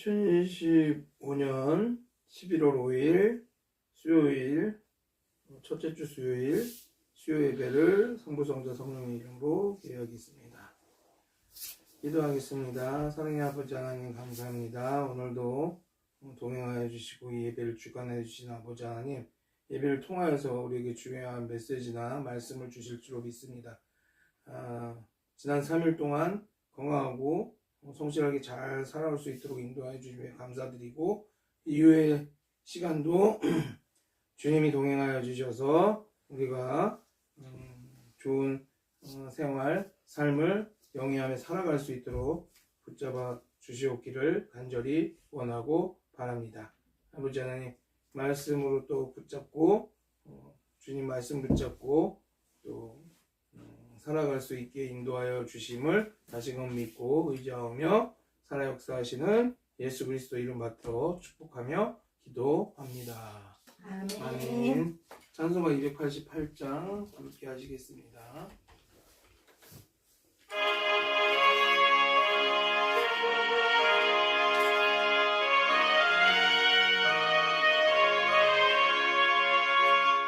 2025년 11월 5일 수요일 첫째 주 수요일 수요 예배를 성부성자 성령의 이름으로 계약했습니다. 기도하겠습니다. 사랑의 아버지 하나님 감사합니다. 오늘도 동행하여 주시고 이 예배를 주관해 주신 아버지 하나님 예배를 통하여서 우리에게 중요한 메시지나 말씀을 주실 줄로 믿습니다. 아, 지난 3일 동안 건강하고 성실하게 잘 살아올 수 있도록 인도하여 주시며 감사드리고 이후의 시간도 주님이 동행하여 주셔서 우리가 음, 좋은 어, 생활, 삶을 영위하며 살아갈 수 있도록 붙잡아 주시옵기를 간절히 원하고 바랍니다. 아버지 하나님 말씀으로 또 붙잡고 어, 주님 말씀 붙잡고 또 음, 살아갈 수 있게 인도하여 주심을 다시금 믿고 의지하며 살아 역사하시는 예수 그리스도 이름 받들어 축복하며 기도합니다. 아멘. 아멘. 찬송가 288장 함께 하시겠습니다.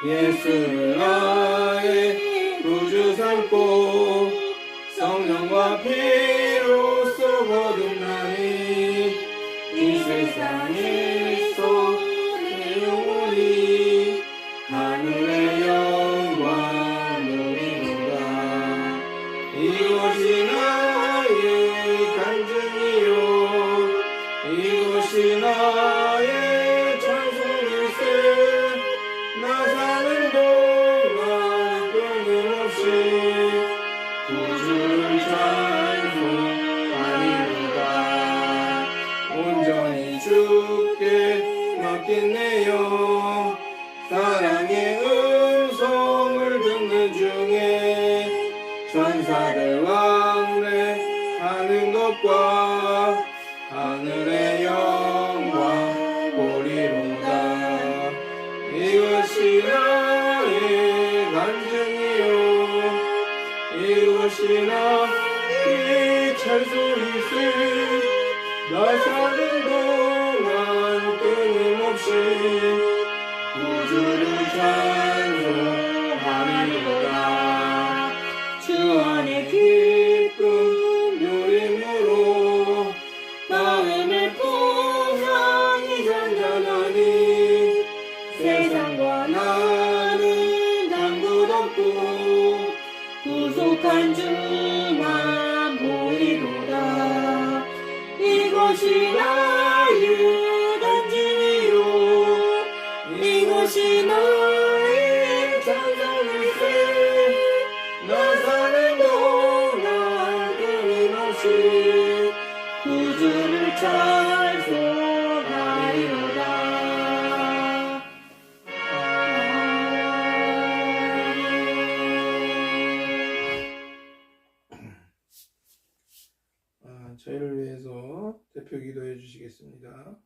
예수를 나의 구주 삼고 성령과 피로써 거듭나니 이 세상에 온전히 주께 맡겼네요. 사랑의 음 아, 저희를 위해서 대표 기도해 주시겠습니다.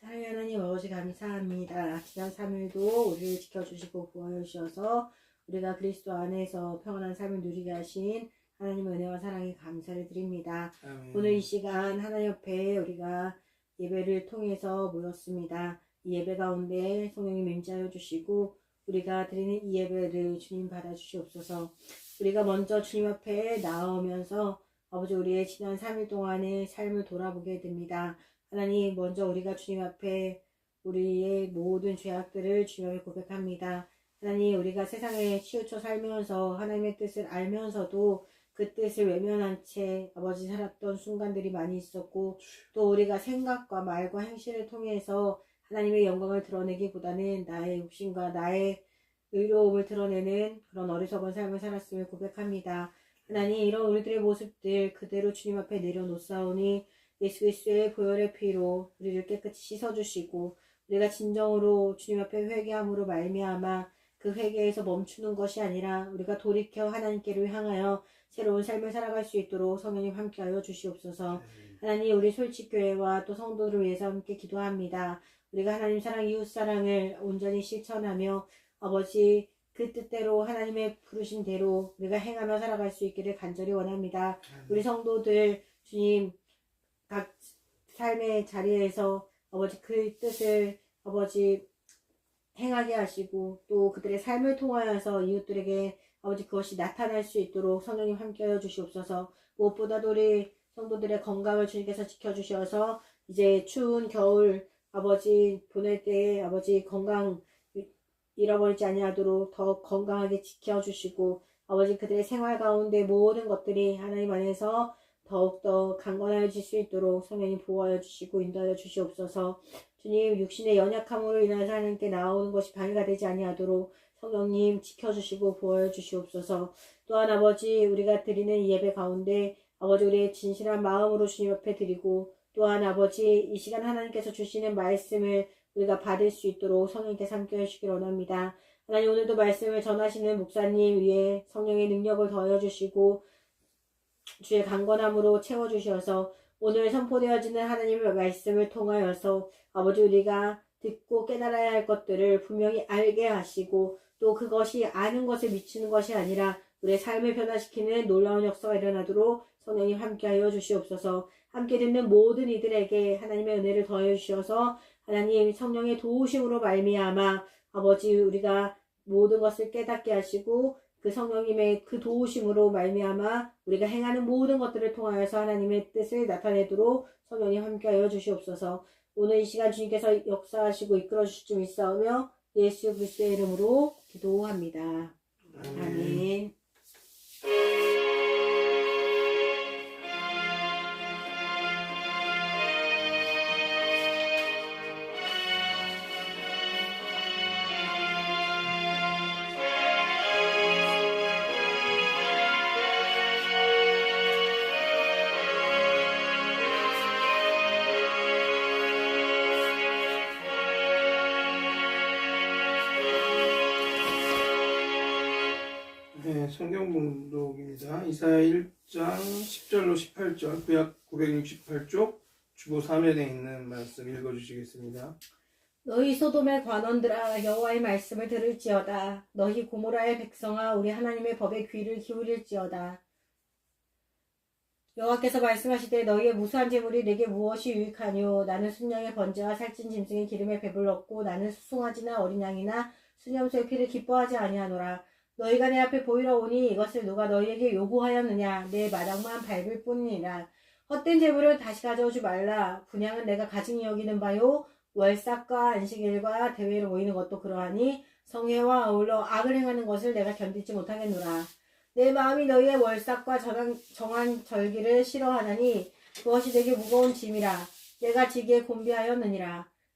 사랑의 하나님 아버지 감사합니다. 지난 3일도 우리를 지켜주시고 구하여 주셔서 우리가 그리스도 안에서 평안한 삶을 누리게 하신 하나님의 은혜와 사랑에 감사를 드립니다. 아멘. 오늘 이 시간 하나님 옆에 우리가 예배를 통해서 모였습니다. 이 예배 가운데 성령님 임자여 주시고 우리가 드리는 이 예배를 주님 받아 주시옵소서. 우리가 먼저 주님 앞에 나오면서 아버지 우리의 지난 3일 동안의 삶을 돌아보게 됩니다. 하나님 먼저 우리가 주님 앞에 우리의 모든 죄악들을 주님 앞에 고백합니다. 하나님 우리가 세상에 치우쳐 살면서 하나님의 뜻을 알면서도 그 뜻을 외면한 채 아버지 살았던 순간들이 많이 있었고 또 우리가 생각과 말과 행실을 통해서 하나님의 영광을 드러내기보다는 나의 욕심과 나의 의로움을 드러내는 그런 어리석은 삶을 살았음을 고백합니다. 하나님 이런 우리들의 모습들 그대로 주님 앞에 내려놓사오니 예수 그리스도의 보혈의 피로 우리를 깨끗이 씻어주시고 우리가 진정으로 주님 앞에 회개함으로 말미암아 그 회개에서 멈추는 것이 아니라 우리가 돌이켜 하나님께로 향하여 새로운 삶을 살아갈 수 있도록 성령님 함께하여 주시옵소서. 하나님 우리 솔직교회와 또 성도들을 위해서 함께 기도합니다. 우리가 하나님 사랑 이웃 사랑을 온전히 실천하며 아버지 그 뜻대로 하나님의 부르신 대로 우리가 행하며 살아갈 수 있기를 간절히 원합니다. 우리 성도들 주님 각 삶의 자리에서 아버지 그 뜻을 아버지 행하게 하시고 또 그들의 삶을 통하여서 이웃들에게 아버지 그것이 나타날 수 있도록 성령님 함께하여 주시옵소서 무엇보다도 우리 성도들의 건강을 주님께서 지켜주셔서 이제 추운 겨울 아버지 보낼 때에 아버지 건강 잃어버리지 아니하도록 더 건강하게 지켜주시고 아버지 그들의 생활 가운데 모든 것들이 하나님 안에서 더욱더 강건해질 수 있도록 성령님 보호하여 주시고 인도하여 주시옵소서. 주님 육신의 연약함으로 인해서 하나님께 나오는 것이 방해가 되지 아니하도록 성령님 지켜주시고 보호하여 주시옵소서. 또한 아버지 우리가 드리는 이 예배 가운데 아버지 우리의 진실한 마음으로 주님 앞에 드리고 또한 아버지 이 시간 하나님께서 주시는 말씀을 우리가 받을 수 있도록 성령님께서 함께 해주시기 원합니다. 하나님 오늘도 말씀을 전하시는 목사님 위에 성령의 능력을 더해 주시고 주의 강건함으로 채워 주셔서 오늘 선포되어지는 하나님의 말씀을 통하여서 아버지 우리가 듣고 깨달아야 할 것들을 분명히 알게 하시고 또 그것이 아는 것에 미치는 것이 아니라 우리의 삶을 변화시키는 놀라운 역사가 일어나도록 성령님 함께하여 주시옵소서 함께 듣는 모든 이들에게 하나님의 은혜를 더해 주셔서 하나님 성령의 도우심으로 말미암아 아버지 우리가 모든 것을 깨닫게 하시고 그 성령님의 그 도우심으로 말미암아 우리가 행하는 모든 것들을 통하여서 하나님의 뜻을 나타내도록 성령님 함께하여 주시옵소서. 오늘 이 시간 주님께서 역사하시고 이끌어 주실 줄 믿사오며 예수 그리스도의 이름으로 기도합니다. 아멘. 네, 성경 봉독입니다. 이사야 1장 10절로 18절, 구약 968쪽 주보 3면에 있는 말씀 읽어주시겠습니다. 너희 소돔의 관원들아 여호와의 말씀을 들을지어다 너희 고모라의 백성아 우리 하나님의 법에 귀를 기울일지어다 여호와께서 말씀하시되 너희의 무수한 재물이 내게 무엇이 유익하뇨 나는 순양의 번제와 살찐 짐승의 기름에 배불렀고 나는 수송아지나 어린 양이나 수염소의 피를 기뻐하지 아니하노라 너희가 내 앞에 보이러 오니 이것을 누가 너희에게 요구하였느냐 내 마당만 밟을 뿐이니라 헛된 재물을 다시 가져오지 말라 분양은 내가 가증히 여기는 바요 월삭과 안식일과 대회를 모이는 것도 그러하니 성회와 어울러 악을 행하는 것을 내가 견디지 못하겠노라. 내 마음이 너희의 월삭과 정한, 절기를 싫어하나니 그것이 내게 무거운 짐이라. 내가 지기에 곤비하였느니라.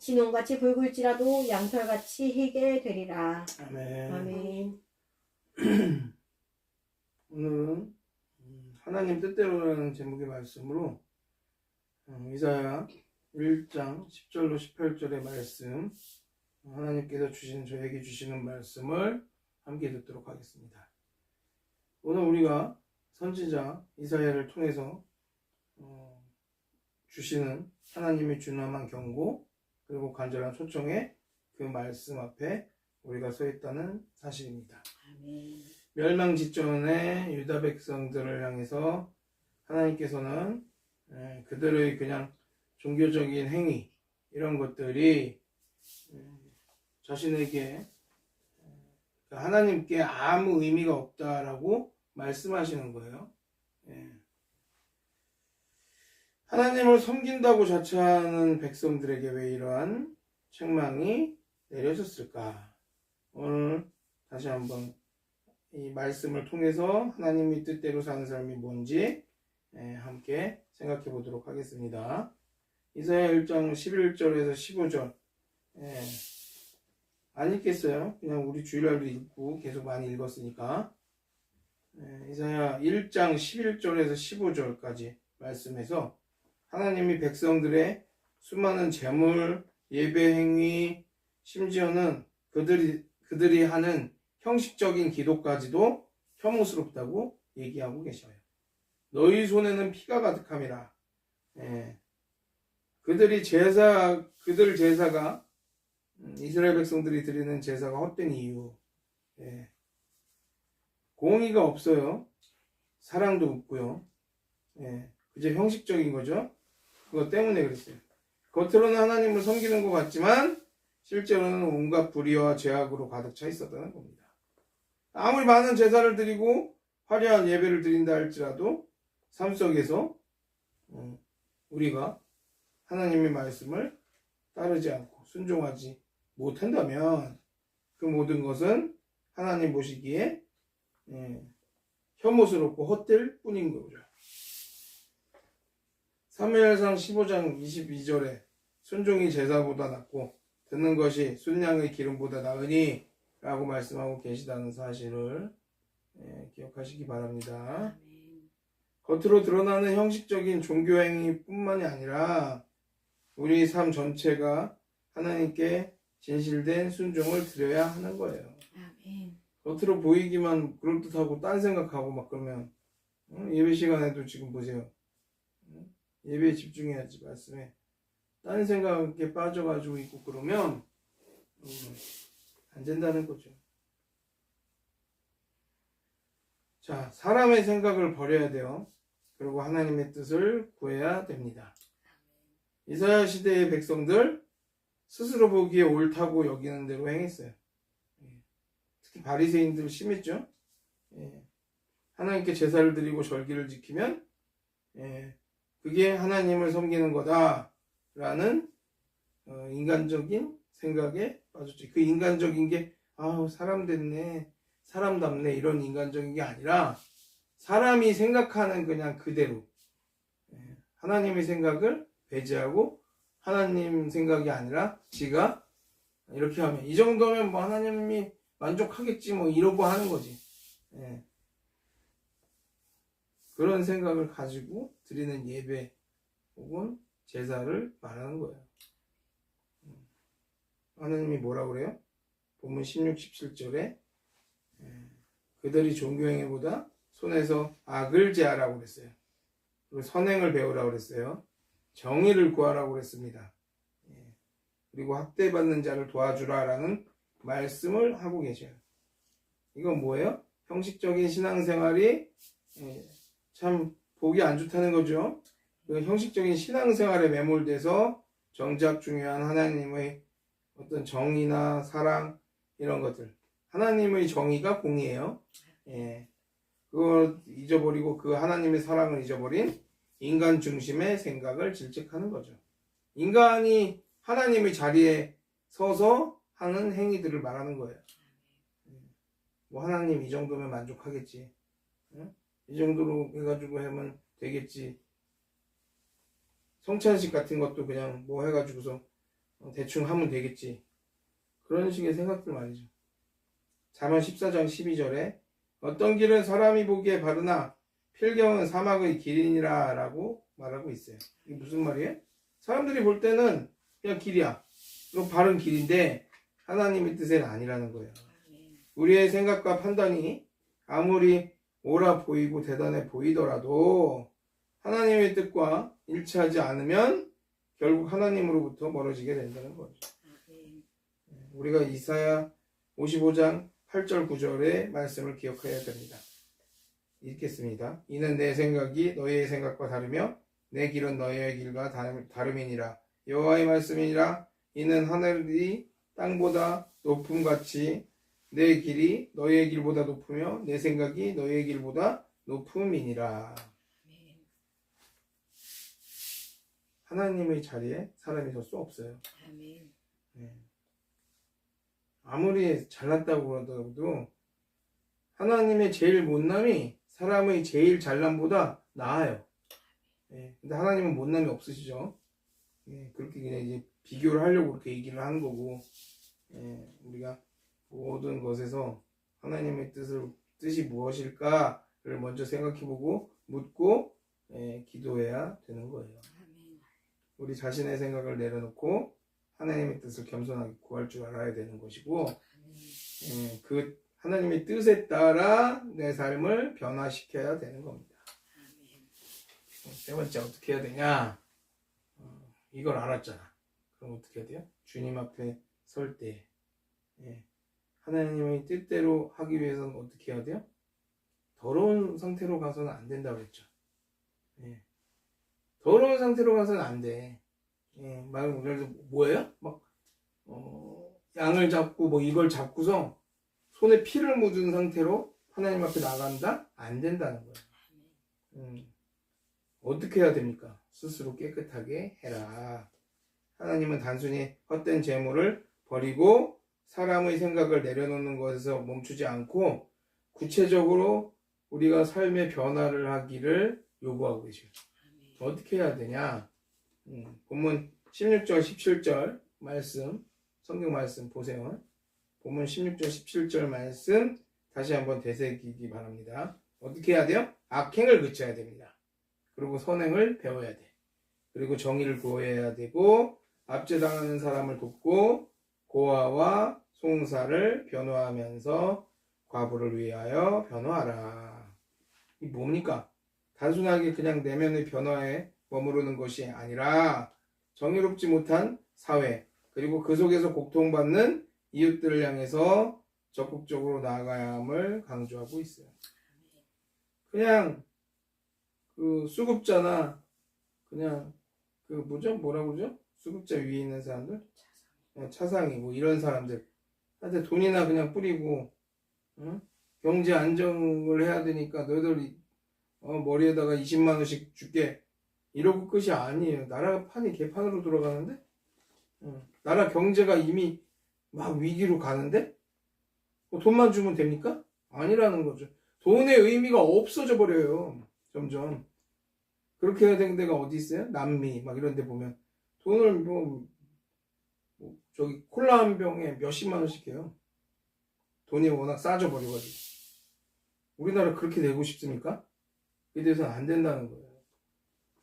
진홍같이 붉을지라도 양털같이 희게 되리라. 아멘. 아멘. 오늘은 음, 하나님 뜻대로라는 제목의 말씀으로 음, 이사야 1장 10절로 18절의 말씀 어, 하나님께서 주신 저에게 주시는 말씀을 함께 듣도록 하겠습니다. 오늘 우리가 선지자 이사야를 통해서 어, 주시는 하나님의 준엄한 경고 그리고 간절한 초청에 그 말씀 앞에 우리가 서 있다는 사실입니다. 아멘. 멸망 직전에 유다 백성들을 향해서 하나님께서는 에, 그들의 그냥 종교적인 행위 이런 것들이 에, 자신에게 에, 하나님께 아무 의미가 없다라고 말씀하시는 거예요. 예. 하나님을 섬긴다고 자처하는 백성들에게 왜 이러한 책망이 내려졌을까? 오늘 다시 한번 이 말씀을 통해서 하나님의 뜻대로 사는 삶이 뭔지 예, 함께 생각해 보도록 하겠습니다. 이사야 1장 11절에서 15절 예, 안 읽겠어요. 그냥 우리 주일날도 읽고 계속 많이 읽었으니까 예, 이사야 1장 11절에서 15절까지 말씀해서 하나님이 백성들의 수많은 재물, 예배 행위, 심지어는 그들이 그들이 하는 형식적인 기도까지도 혐오스럽다고 얘기하고 계셔요. 너희 손에는 피가 가득함이라. 예. 그들이 제사 그들 제사가 음, 이스라엘 백성들이 드리는 제사가 헛된 이유. 예. 공의가 없어요. 사랑도 없고요. 예. 그저 형식적인 거죠. 그것 때문에 그랬어요. 겉으로는 하나님을 섬기는 것 같지만 실제로는 온갖 불의와 죄악으로 가득 차 있었다는 겁니다. 아무리 많은 제사를 드리고 화려한 예배를 드린다 할지라도 삶 속에서 음, 우리가 하나님의 말씀을 따르지 않고 순종하지 못한다면 그 모든 것은 하나님 보시기에 예, 혐오스럽고 헛될 뿐인 거죠. 3무엘상 15장 22절에 순종이 제사보다 낫고 듣는 것이 순양의 기름보다 나으니 라고 말씀하고 계시다는 사실을 예, 기억하시기 바랍니다. 겉으로 드러나는 형식적인 종교 행위뿐만이 아니라 우리 삶 전체가 하나님께 진실된 순종을 드려야 하는 거예요. 아멘. 겉으로 보이기만 그럴듯하고 딴 생각하고 막 그러면 응? 예배 시간에도 지금 보세요. 응? 예배에 집중해야지 말씀에 딴 생각에 빠져가지고 있고 그러면 음, 안 된다는 거죠. 자 사람의 생각을 버려야 돼요. 그리고 하나님의 뜻을 구해야 됩니다. 이사야 시대의 백성들 스스로 보기에 옳다고 여기는 대로 행했어요. 특히 바리새인들 심했죠. 예. 하나님께 제사를 드리고 절기를 지키면 예, 그게 하나님을 섬기는 거다라는 어, 인간적인 생각에 빠졌죠. 그 인간적인 게 아우 사람 됐네, 사람답네 이런 인간적인 게 아니라 사람이 생각하는 그냥 그대로 예, 하나님의 생각을 배제하고 하나님 생각이 아니라 지가 이렇게 하면 이 정도면 뭐 하나님이 만족하겠지 뭐 이러고 하는 거지. 예. 그런 생각을 가지고 드리는 예배 혹은 제사를 말하는 거예요. 음. 하나님이 뭐라 그래요? 본문 16, 17절에 예. 그들이 종교행위보다 손에서 악을 제하라고 그랬어요. 그리고 선행을 배우라고 그랬어요. 정의를 구하라고 그랬습니다. 예. 그리고 학대받는 자를 도와주라라는 말씀을 하고 계셔요. 이건 뭐예요? 형식적인 신앙생활이 예, 참 보기 안 좋다는 거죠. 그 형식적인 신앙생활에 매몰돼서 정작 중요한 하나님의 어떤 정의나 사랑 이런 것들 하나님의 정의가 공이에요. 예. 그걸 잊어버리고 그 하나님의 사랑을 잊어버린 인간 중심의 생각을 질책하는 거죠. 인간이 하나님의 자리에 서서 하는 행위들을 말하는 거예요. 뭐 하나님 이 정도면 만족하겠지. 응? 이 정도로 해가지고 하면 되겠지. 성찬식 같은 것도 그냥 뭐 해가지고서 어, 대충 하면 되겠지. 그런 식의 생각들 말이죠. 잠언 14장 12절에 어떤 길은 사람이 보기에 바르나 필경은 사막의 길이니라 라고 말하고 있어요. 이게 무슨 말이에요? 사람들이 볼 때는 그냥 길이야. 이거 바른 길인데 하나님의 뜻은 아니라는 거예요. 우리의 생각과 판단이 아무리 옳아 보이고 대단해 보이더라도 하나님의 뜻과 일치하지 않으면 결국 하나님으로부터 멀어지게 된다는 거죠. 아멘. 우리가 이사야 55장 8절 9절의 말씀을 기억해야 됩니다. 읽겠습니다. 이는 내 생각이 너희의 생각과 다르며 내 길은 너희의 길과 다름- 다름이니라. 여호와의 말씀이니라. 이는 하늘이 땅보다 높음 같이 내 길이 너희의 길보다 높으며 내 생각이 너희의 길보다 높음이니라. 아멘. 하나님의 자리에 사람이 설 수 없어요. 아멘. 아무리 잘났다고 그러더라도 하나님의 제일 못남이 사람의 제일 잘남보다 나아요. 예, 근데 하나님은 못남이 없으시죠. 예, 그렇게 그냥 이제 비교를 하려고 그렇게 얘기를 하는 거고, 예, 우리가 모든 것에서 하나님의 뜻을 뜻이 무엇일까를 먼저 생각해보고 묻고 예, 기도해야 되는 거예요. 우리 자신의 생각을 내려놓고 하나님의 뜻을 겸손하게 구할 줄 알아야 되는 것이고 예, 그 하나님의 뜻에 따라 내 삶을 변화시켜야 되는 겁니다. 세 번째 어떻게 해야 되냐? 어, 이걸 알았잖아. 그럼 어떻게 해야 돼요? 주님 앞에 설 때, 예, 하나님의 뜻대로 하기 위해서는 어떻게 해야 돼요? 더러운 상태로 가서는 안 된다고 그랬죠. 예. 더러운 상태로 가서는 안 돼. 예, 말, 예를 들어 뭐예요? 막, 어, 양을 잡고 뭐 이걸 잡고서 손에 피를 묻은 상태로 하나님 앞에 나간다? 안 된다는 거예요. 음. 어떻게 해야 됩니까? 스스로 깨끗하게 해라. 하나님은 단순히 헛된 재물을 버리고 사람의 생각을 내려놓는 것에서 멈추지 않고 구체적으로 우리가 삶의 변화를 하기를 요구하고 계셔요. 어떻게 해야 되냐? 음, 본문 16절, 17절 말씀, 성경 말씀 보세요. 본문 16절, 17절 말씀 다시 한번 되새기기 바랍니다. 어떻게 해야 돼요? 악행을 그쳐야 됩니다. 그리고 선행을 배워야 돼. 그리고 정의를 구해야 되고 압제당하는 사람을 돕고 고아와 송사를 변호하면서 과부를 위하여 변호하라. 이 뭡니까? 단순하게 그냥 내면의 변화에 머무르는 것이 아니라 정의롭지 못한 사회 그리고 그 속에서 고통받는 이웃들을 향해서 적극적으로 나아가야 함을 강조하고 있어요. 그냥 그 수급자나 그냥 그 뭐죠? 뭐라 그러죠? 수급자 위에 있는 사람들? 어, 차상이 뭐 이런 사람들 한테 돈이나 그냥 뿌리고 응? 경제 안정을 해야 되니까 너희들 어, 머리에다가 20만 원씩 줄게 이러고 끝이 아니에요. 나라 판이 개판으로 돌아가는데 응. 나라 경제가 이미 막 위기로 가는데 뭐 돈만 주면 됩니까? 아니라는 거죠. 돈의 의미가 없어져 버려요. 점점 그렇게 해야 되는 데가 어디 있어요? 남미 막 이런 데 보면 돈을 뭐, 뭐 저기 콜라 한 병에 몇십만 원씩 해요. 돈이 워낙 싸져 버려가지고 우리나라 그렇게 되고 싶습니까? 그에 대해서는 안 된다는 거예요.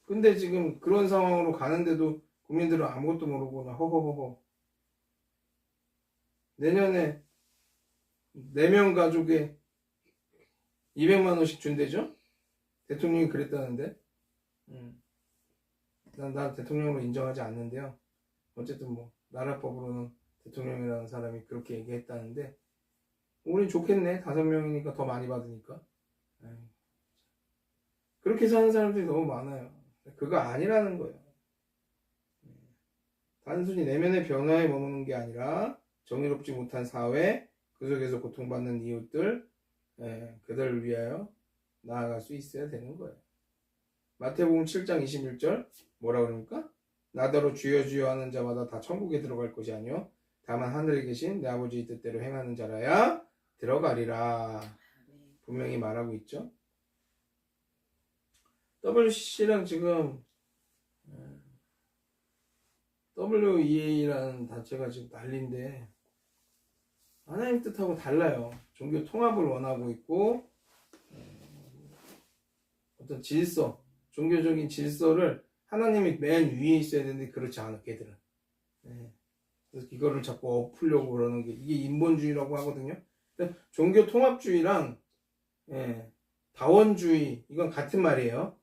근데 지금 그런 상황으로 가는데도 국민들은 아무것도 모르고 나 허허허허 내년에 4명 가족에 200만 원씩 준대죠? 대통령이 그랬다는데 음. 난, 난 대통령으로 인정하지 않는데요. 어쨌든 뭐 나라법으로는 대통령이라는 사람이 그렇게 얘기했다는데 우린 좋겠네. 다섯 명이니까 더 많이 받으니까. 에이. 그렇게 사는 사람들이 너무 많아요. 그거 아니라는 거예요. 음. 단순히 내면의 변화에 머무는 게 아니라 정의롭지 못한 사회, 그 속에서 고통받는 이웃들, 예, 그들을 위하여 나아갈 수 있어야 되는 거예요. 마태복음 7장 21절 뭐라 그럽니까? 나더러 주여 주여 하는 자마다 다 천국에 들어갈 것이 아니요 다만 하늘에 계신 내 아버지의 뜻대로 행하는 자라야 들어가리라. 분명히 말하고 있죠. WCC랑 지금 음, WEA라는 단체가 지금 난리인데 하나님 뜻하고 달라요. 종교 통합을 원하고 있고 음, 어떤 질서, 종교적인 질서를 하나님이 맨 위에 있어야 되는데 그렇지 않아 걔들은. 네. 그래서 이거를 자꾸 엎으려고 그러는 게 이게 인본주의라고 하거든요. 종교 통합주의랑 예, 다원주의 이건 같은 말이에요.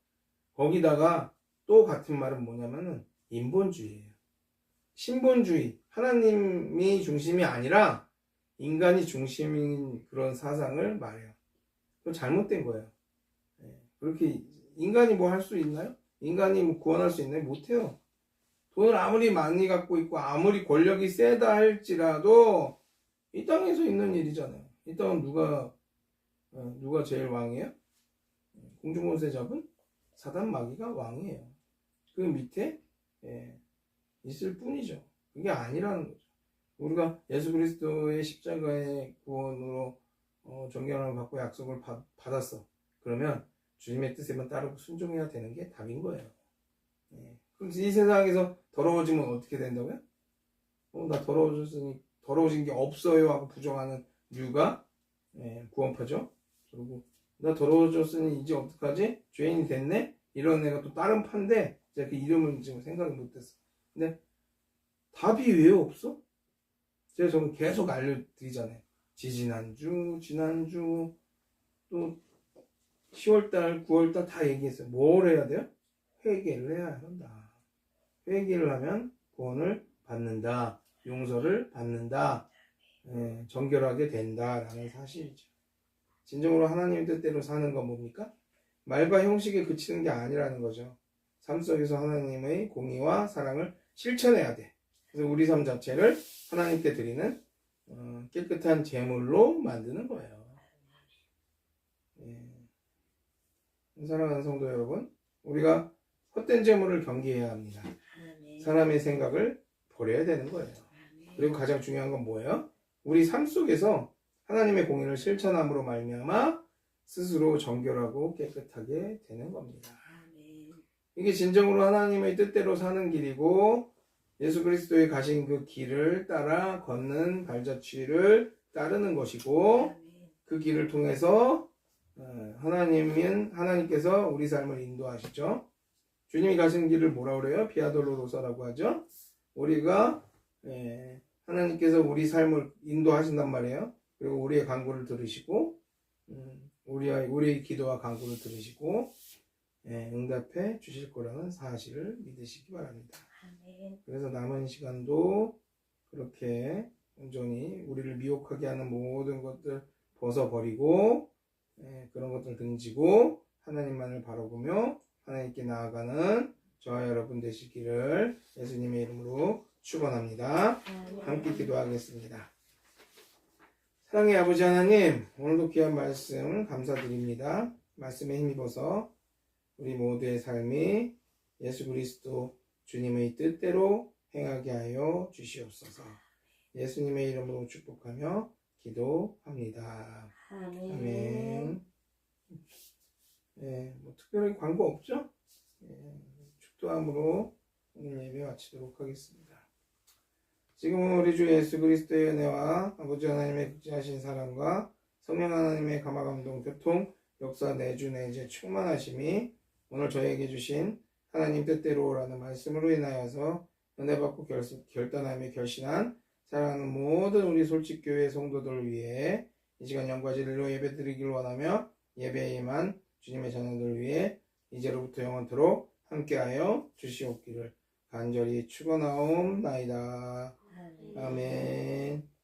거기다가 또 같은 말은 뭐냐면은 인본주의예요. 신본주의 하나님이 중심이 아니라 인간이 중심인 그런 사상을 말해요. 그건 잘못된 거예요. 예, 그렇게 인간이 뭐 할 수 있나요? 인간이 뭐 구원할 수 있나요? 못해요. 돈을 아무리 많이 갖고 있고 아무리 권력이 세다 할지라도 이 땅에서 있는 일이잖아요. 이 땅은 누가 어, 누가 제일 왕이에요? 공중권세 잡은 사단 마귀가 왕이에요. 그 밑에 예, 있을 뿐이죠. 그게 아니라는 거죠. 우리가 예수 그리스도의 십자가의 구원으로 어, 정결함을 받고 약속을 받, 받았어. 그러면 주님의 뜻에만 따르고 순종해야 되는 게 답인 거예요. 예. 그럼 이 세상에서 더러워지면 어떻게 된다고요? 어, 나 더러워졌으니 더러워진 게 없어요 하고 부정하는 이유가 예, 구원파죠. 그리고 나 더러워졌으니 이제 어떡하지? 죄인이 됐네? 이런 애가 또 다른 판데 제가 그 이름은 지금 생각을 못했어. 근데 답이 왜 없어? 제가 저는 계속 알려드리잖아요. 지지난주, 지난주, 또 10월달, 9월달 다 얘기했어요. 뭘 해야 돼요? 회개를 해야 한다. 회개를 하면 구원을 받는다. 용서를 받는다. 예, 정결하게 된다라는 사실이죠. 진정으로 하나님의 뜻대로 사는 건 뭡니까? 말과 형식에 그치는 게 아니라는 거죠. 삶 속에서 하나님의 공의와 사랑을 실천해야 돼. 그래서 우리 삶 자체를 하나님께 드리는 어, 깨끗한 제물로 만드는 거예요. 예. 사랑하는 성도 여러분, 우리가 헛된 제물을 경계해야 합니다. 사람의 생각을 버려야 되는 거예요. 그리고 가장 중요한 건 뭐예요? 우리 삶 속에서 하나님의 공의를 실천함으로 말미암아 스스로 정결하고 깨끗하게 되는 겁니다. 이게 진정으로 하나님의 뜻대로 사는 길이고 예수 그리스도의 가신 그 길을 따라 걷는 발자취를 따르는 것이고. 그 길을 통해서 어, 하나님은 하나님께서 우리 삶을 인도하시죠. 주님이 가신 길을 뭐라 그래요? 비아돌로로서라고 하죠. 우리가 예, 하나님께서 우리 삶을 인도하신단 말이에요. 그리고 우리의 간구를 들으시고 음, 우리의 우리의 기도와 간구를 들으시고 예, 응답해 주실 거라는 사실을 믿으시기 바랍니다. 그래서 남은 시간도 그렇게 온전히 우리를 미혹하게 하는 모든 것들 벗어버리고 예, 그런 것들 등지고 하나님만을 바라보며 하나님께 나아가는 저와 여러분 되시기를 예수님의 이름으로 축원합니다. 함께 기도하겠습니다. 사랑의 아버지 하나님, 오늘도 귀한 말씀 감사드립니다. 말씀에 힘입어서 우리 모두의 삶이 예수 그리스도 주님의 뜻대로 행하게 하여 주시옵소서. 예수님의 이름으로 축복하며 기도합니다. 아멘. 아멘. 예, 뭐 특별히 광고 없죠? 예, 축도함으로 오늘 예배 마치도록 하겠습니다. 지금은 우리 주 예수 그리스도의 은혜와 아버지 하나님의 극진하신 사랑과 성령 하나님의 감화감동 교통 역사 내주 내제 충만하심이 오늘 저에게 주신 하나님 뜻대로 라는 말씀으로 인하여서 은혜 받고 결, 결단하며 결신한 사랑하는 모든 우리 솔직교회 성도들을 위해 이 시간 영과질로 예배 드리길 원하며 예배에 임한 주님의 자녀들 위해 이제로부터 영원토록 함께하여 주시옵기를 간절히 축원하옵나이다. 아멘. 아멘.